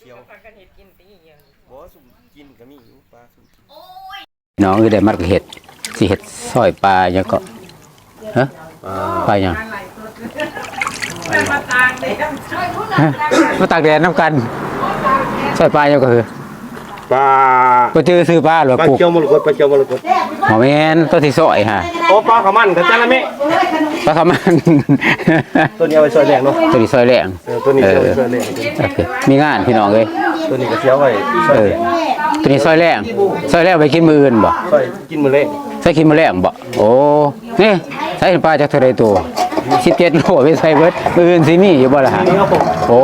เขียวปลากันเห็ดกินตีอย่างเงี้ยบ่สุ่มกินก็มีอยู่ปลาสุ่มกินน้องเอ้ยได้มัดกับเห็ดสิเห็ดซอยปลายังก็ฮะปลายังฮะมาตากแดดน้ำกันซอยปลายังก็คือ ปลาก็จื้อซื้อปลาหรือปลาปลูกเขียวมรกตปลาเขียวมรกตหมอแม่นตัวที่ซอยฮะโอ้ปลาขาวมันกับจาระเมะปลาขาวมัน ตัวนี้เอาไปซอยแรงเนาะตัวนี้ซอยแรงเออตัวนี้เอเอาอไปซอยแรงโอเคมีงานพี่น้องเลยตัวนี้ก็เขียวไว้ซอยเออแรงตัวนี้ซอยแรงซอยแรงไปกินมืออื่นบ่ซอยกินมื้อเล็กใส่กินมือแรงบ่โอ้นี่ใส่ปลาจากเท่าไรตัว17โลไปใส่เบิดมืออื่นสิมีอยู่บ่ล่ะฮะนี่ครับผมโอ้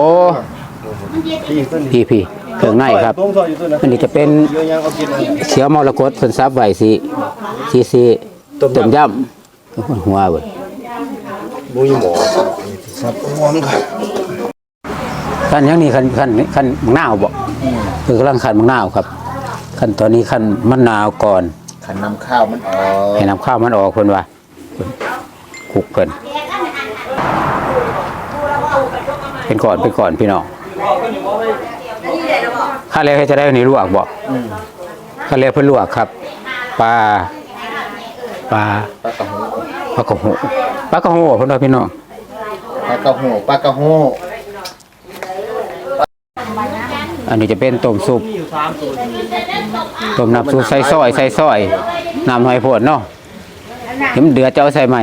พี่ตัวนี้พี่พี่ เครื่องในครับต้มซอยอยู่ตัวนั้นอันนี้จะเป็นเยอะยังเอากินเอาเขียวมรกตเพิ่นซับไว้สิสิสิต้มยำหัวเบิดบ่มีหมอสับม่วงครับคันยังนี่คันคันคันมะนาวบ่คือกำลังคันมะนาวครับคันตอนนี้คันมะนาวก่อนขันน้ำข้าวมันออกให้น้ำข้าวมันออกเพิ่นว่าคลุกเพิ่นเป็นก่อนเป็นก่อนพี่น้อง ข้าแล้วให้จะได้อันนี้ลวกบ่ข้าแล้วเพิ่นลวกครับปลาปลาปลากระหูปลากระโหปลากระโหเพิ่นว่าพี่น้องปลากระหูปลากระหูอันนี้จะเป็นต้มซุปต้มน้ำซุปใส่ซอยใส่ซอยน้ำหอยโพดเนาะเดี๋ยวมันเดือดจะเอาใส่ใหม่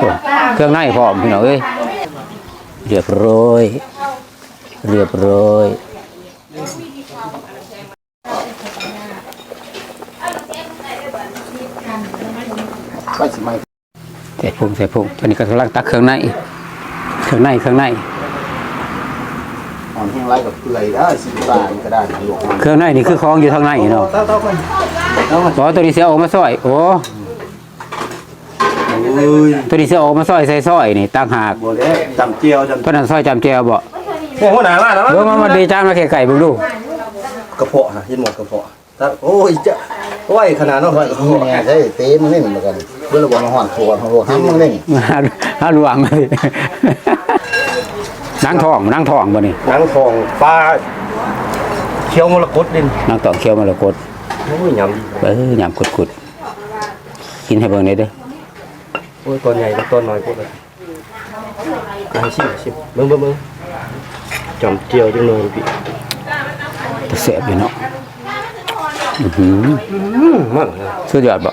โอ้เครื่องในพร้อมพี่น้องเอ้ยเรียบร้อยเรียบร้อย ไปสิไม่ใส่พุงใส่พุงตอนนี้ก็กำลังตักเครื่องในเครื่องในเครื่องในอ่อนแห้งไรกับเกลือได้สิบาทก็ได้หลวงเครื่องในนี่คือของอยู่ทางในเนาะเต้าเต้ากันอ๋อตัวนี้เสียออกมาซอย โอ้ยตัวนี้เสียออกมาซอยใส่ซอยนี่ต่างหากจำเจียวจำเพราะนั้นซอยจำแจวบ่ โอ้โหหนามาแล้วเออมามาดีจ้างมาแค่ไก่เบิ่งดูกระเพาะนะเห็นหมดกระเพาะตัดโอ้ยจะโอ้ยขนาดนั้นเลยนี่เนี่ยใช่เต้มันเล่นเหมือนกันเพื่อนเราบอกมาห่อนทัวร์ทัวร์ห้ามมันเล่นหาหาหลวงเลยนางทองนางทองบ่นี่หนังทองปลาเขียวมรกตดินนางทองเขียวมรกตโอ้ยยำดีเออยำกุดๆกินให้เบิ่งได้เด้อโอ้ยตัวใหญ่กับตัวน้อยพวกนั้นอะให้ชิมชิมเบิ่งเบิ่งเบิ่ง จำเจียวจังเลยพี่แต่แซ่บอยู่เนาะอื้อหืออืมมากเลยสุดยอดบ่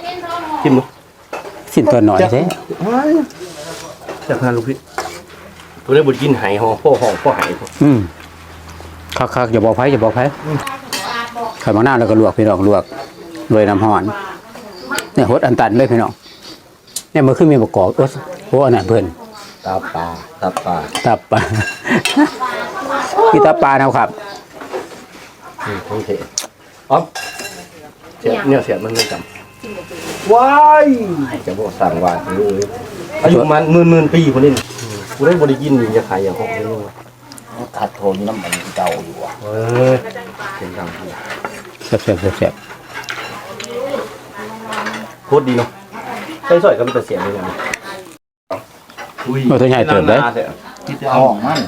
ชิมดูสิ้นตัวหน่อยแท้จากนั้นลูกพี่ตัวได้บุญกินไหห่อพ่อห่อพ่อไหพ่ออืมคักๆอย่าบอกไผอย่าบอกไผไข่มะนาวแล้วก็ลวกพี่น้องลวกด้วยน้ำร้อนเนี่ยหดอันตันเลยพี่น้องเนี่ยมันขึ้นมีประกอบโอ้โหอันนั้นเพิ่นตาปลาตาปลาตับปลา พี่ตับปลานะครับอืมโอเคอ๋อเสียบเนี่ยเสียบมันไม่จำว้ายจะบอกสั่งว่าเลยอายุมันหมื่นหมื่นปีคนนี้กูได้บริกินจะขายอย่างของนี้วะขัดโทนน้ำมันเก่าอยู่อะเออเป็นดังแซ่บแซ่บแซ่บแซ่บโคตรดีเนาะใส่สอยก็มีแต่เสียงเลยนะอุ้ยโอ้ตัวใหญ่เติบเลยที่จะห้องมัน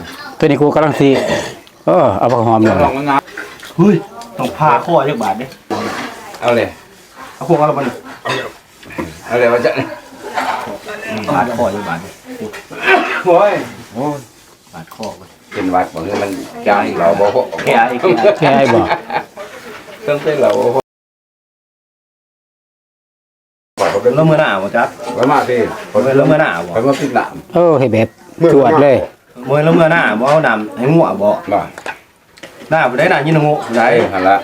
ตัวนี้กูกำลังซีเออเอาผักหอมหน่อยเฮ้ยต้องพาข้อจักบาทดิเอาเลยเอาพวกเราบันเอาเลยว่าจะพาข้อจักบาทดิโอ้ยบาดข้อไปเป็นวัดบอกให้มันจางเราบอกแก่ไอ้แก่แค่ให้บอกต้องเต้นเราเป็นแล้วเมื่อหน้าบ่จ๊ะไว้มาพี่เป็นแล้วเมื่อหน้าบ่ไปมาปิดหลามเออให้แบบจวดเลย เมื่อแล้วเมื่อหน้าบ่เอาน้ำให้งัวบ่บ่หน้าบ่ได้หน้ายินงูได้ได้หันละ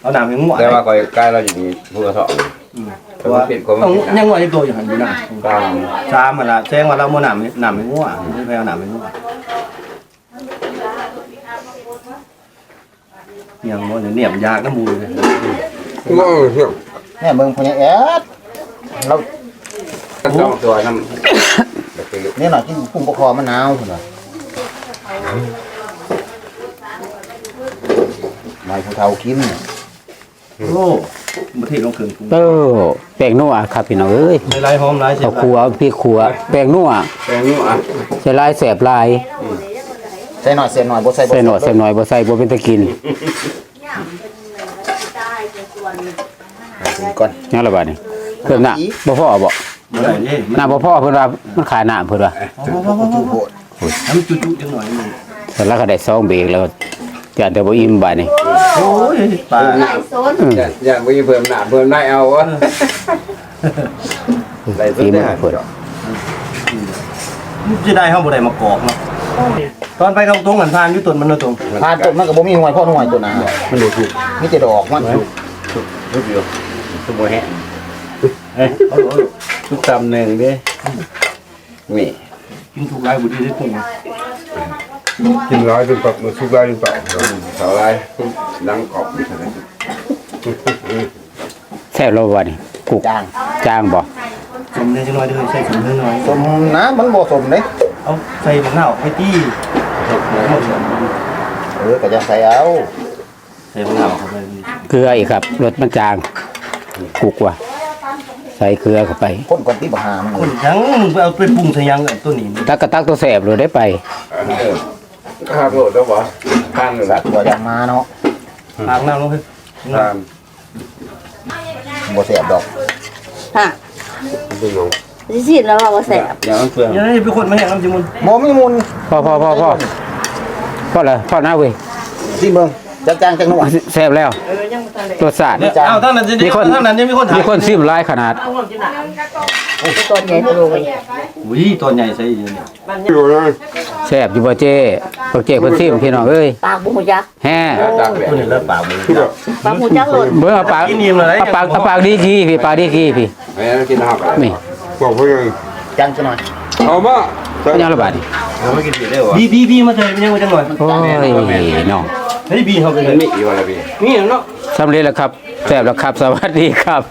เอาน้ำให้งัวแต่ว่าคอยใกล้เราอยู่นี่พูดกระสอบเพราะว่าต้องยังงัวยังตัวอยู่หันอยู่นะตามชามมันละแจ้งว่าเราเมื่อน้ำให้น้ำให้งัวไม่ไปเอาน้ำให้งัวยังบ่เนี่ยเนี่ยมันยากน้ำมูเลยเนี่ยเมืองพญาแอดเรา ต้องตัวน้ำ แบบนี้เนี่ยหน่อยกินกุ้งปลาคอมะนาวเถอะหน่อยนายเท่าๆกินโอ้ประเทศลงเครื่องปรุงเออแป้งนัวครับพี่น้องเอ้ยไล่หอมไล่เสียข้าวบคั่วพริกคั่วแป้งนัวแปลงนู้อะใส่ลายแสบลายใส่หน่อยเสียหน่อยบ่ใส่บ่ใส่หน่อยใส่หน่อยบ่ใส่บ่เป็นตะกินก่อนยังละบาดนี่เพิ่นน่ะบ่พอบ่ บ่ได้เด้น่าบ่พอเพิ่นว่ามันขาดน้ำเพิ่นว่าจุโบดให้มันจุๆจังหน่อยนึงแต่ละก็ได้ซองเบรกแล้วจานแต่บ่อิ่มบาดนี่โอ้ยปลาอย่างอย่างไปเพิ่มหน้าเพิ่มได้เอาวะได้สุดอิ่มได้เพิ่นจะได้เฮาบ่ได้มากอกเนาะตอนไปกับตรงกันทานอยู่ต้นมันเนาะตรงทานต้นมันก็บ่มีหน่วยพ่อหน่วยตัวน่ะมันดูถูกมีแต่ดอกมันทุกอยู่ทุกโมแฮะเอ้ย ทุกตำหนึ่งดินี่ กินถูกหลายบ่ดีได้ตรงกินร้อยเป็นปรับมาทุกร้อยเป็นปรับเสาไรดังกรอบนี่เท่านั้นแซ่บแล้วบาดนี่กุกจางจางบ่สมได้จังหน่อยเด้อใส่สมเด้อหน่อยสมนะมันบ่สมเด้เอาใส่มะนาวไปตี้เออก็จะใส่เอาใส่มะนาวเข้าไปเกลืออีกครับรสมันจางกุกว่ะ ใส่เกลือเข้าไปคนก่อนที่บ่หามันคนยังมึงไปเอาไปปรุงใส่ยังอันตัวนี้ตักกะตักตัวแซ่บเลยได้ไปเออข้าวโพดแล้วบ่ข้างเลยสัละกตัวจะมาเนาะทางน้ำลงให้ข้างบ่แซ่บดอกฮะดูน้องสิสิแล้วว่าบ่แสบอย่างมันเปลืองยังให้เป็นคนมาแห้งน้ำจิมุนบ่มีมูลพ่อพ่อพ่อพ่อพ่อเลยพ่อหน้าเว้ยสิเบิ่ง จักจ้างจังหน่วย แซ่บแล้วรสชาติเนี่ยเอาทั้งนั้นจะมีคนทั้งนั้นยังมีคนถามมีคนซิมหลายขนาดต้นใหญ่โตเลยอุ้ยตัวใหญ่ใส่อยู่เนี่ยอยู่เลยแซ่บอยู่บ่เจ้บ่เจ้เพิ่นซิมพี่น้องเอ้ยปากบุหูยักษ์แฮ่ดักแบบตัวนี้เลิกปากมือทุกแบบปากบุหูยักษ์หล่นเบิ่งเอาปากกินอิ่มเลยเอาปากเอาปากดีกีพี่ปากดีกีพี่ไม่กินหักอะไรนี่บอกเขายังจังจังหน่อยเอามาเป็นยังละบาดนี่บีบีบีมาเจอเป็นยังไงจังหน่อยโอ้ยน้อง เฮ้ยบีเขาเป็นมันมีอีกวันละพี่ นี่เนาะ สำเร็จแล้วครับแซ่บแล้วครับ สวัสดีครับ